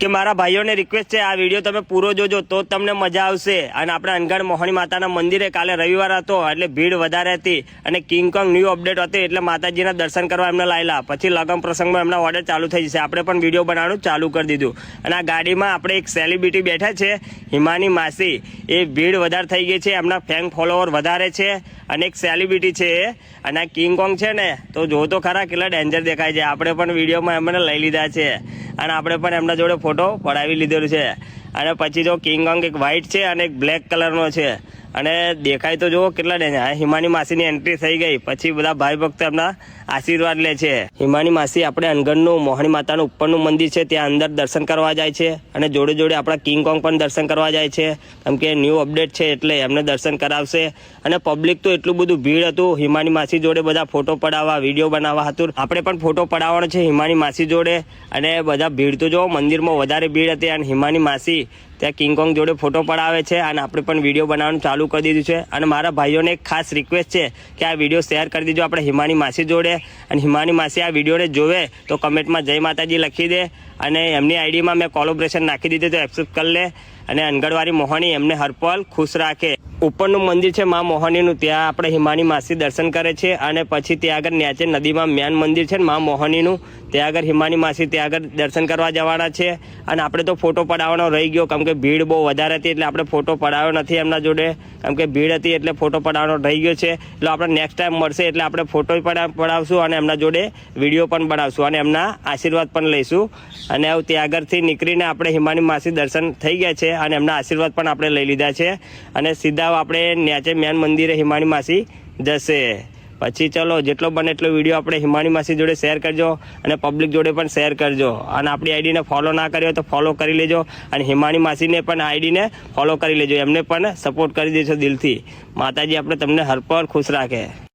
કે મારા ભાઈઓને રિક્વેસ્ટ છે, આ વીડિયો તમે પૂરો જોજો, તો તમને મજા આવશે. અને આપણે અનગઢ મોહણી માતાના મંદિરે કાલે રવિવાર હતો, એટલે ભીડ વધારે હતી. અને કિંગકોંગ ન્યૂ અપડેટ હતી, એટલે માતાજીના દર્શન કરવા એમને લાયેલા. પછી લગન પ્રસંગમાં એમના ઓર્ડર ચાલુ થઈ જશે. આપણે પણ વીડિયો બનાવવાનું ચાલુ કરી દીધું. અને આ ગાડીમાં આપણે એક સેલિબ્રિટી બેઠા છે હિમાની માસી, એ ભીડ વધારે થઈ ગઈ છે, એમના ફેંગ ફોલોવર વધારે છે, અને એક સેલિબ્રિટી છે એ, અને આ કિંગ કોંગ છે ને, તો જો તો ખરા કેટલા ડેન્જર દેખાય છે. આપણે પણ વિડીયોમાં એમને લઈ લીધા છે, અને આપણે પણ એમના જોડે ફોટો પડાવી લીધેલો છે. અને પછી જો કિંગ કોંગ એક વ્હાઈટ છે, અને એક બ્લેક કલરનો છે. અને દેખાય તો જુઓ કેટલા ડેન્જર હિમાની માસીની એન્ટ્રી થઈ ગઈ. પછી બધા ભાઈ ભક્ત એમના આશીર્વાદ લે છે. હિમાની માસી આપણે અનગઢનું મોહણી માતાનું ઉપરનું મંદિર છે. ત્યાં અંદર દર્શન કરવા જાય છે અને જોડે જોડે આપણા કિંગ કોંગ પણ દર્શન કરવા જાય છે. કેમ કે ન્યૂ અપડેટ છે એટલે એમને દર્શન કરાવશે. અને પબ્લિક તો એટલું બધું ભીડ હતું. હિમાની માસી જોડે બધા ફોટો પડાવવા વીડિયો બનાવવા હતું. આપણે પણ ફોટો પડાવવાનો છે હિમાની માસી જોડે. અને બધા ભીડ તો જો મંદિરમાં વધારે ભીડ હતી અને હિમાની માસી ત્યાં કિંગકોંગ જોડે ફોટો પડાવે છે અને આપણે પણ વીડિયો બનાવવાનું ચાલુ કરી દીધું છે. અને મારા ભાઈઓને એક ખાસ રિક્વેસ્ટ છે કે આ વીડિયો શેર કરી દીજો આપણે હિમાની માસી જોડે. અને હિમાની માસી આ વિડીયોને જોવે તો કમેન્ટમાં જય માતાજી લખી દે. અને એમની આઈડીમાં મેં કોલોબ્રેશન નાખી દીધું તો એક્સેપ્ટ કરી લે. અને અંગણવાડી મોહની એમને હરપલ ખુશ રાખે. ઉપરનું મંદિર છે મા મોહનીનું. ત્યાં આપણે હિમાની માસી દર્શન કરે છે અને પછી ત્યાં આગળ ન્યાચે નદીમાં મેન મંદિર છે મા મોહનીનું. ત્યાં આગળ હિમાની માસી ત્યાં આગળ દર્શન કરવા જવાના છે. અને આપણે તો ફોટો પડાવવાનો રહી ગયો, કેમ કે ભીડ બહુ વધારે હતી એટલે આપણે ફોટો પડાવ્યો નથી એમના જોડે. કેમ કે ભીડ હતી એટલે ફોટો પડાવવાનો રહી ગયો છે. એટલે આપણે નેક્સ્ટ ટાઈમ મળશે એટલે આપણે ફોટો પડાવશું અને એમના જોડે વીડિયો પણ બનાવશું અને એમના આશીર્વાદ પણ લઈશું. અને હવે ત્યાં આગળથી નીકળીને આપણે હિમાની માસી દર્શન થઈ ગયા છે અને એમના આશીર્વાદ પણ આપણે લઈ લીધા છે. અને સીધા આપણે ન્યાચે મેન મંદિરે હિમાણી માસી જશે. પછી ચલો, જેટલો બને એટલો વીડિયો આપણે હિમાણી માસી જોડે શેર કરજો અને પબ્લિક જોડે પણ શેર કરજો. અને આપણી આઈડીને ફોલો ના કર્યો તો ફોલો કરી લેજો અને હિમાણી માસીને પણ આઈડીને ફોલો કરી લેજો. એમને પણ સપોર્ટ કરી દેજો દિલથી. માતાજી, આપણે તમને હર ખુશ રાખે.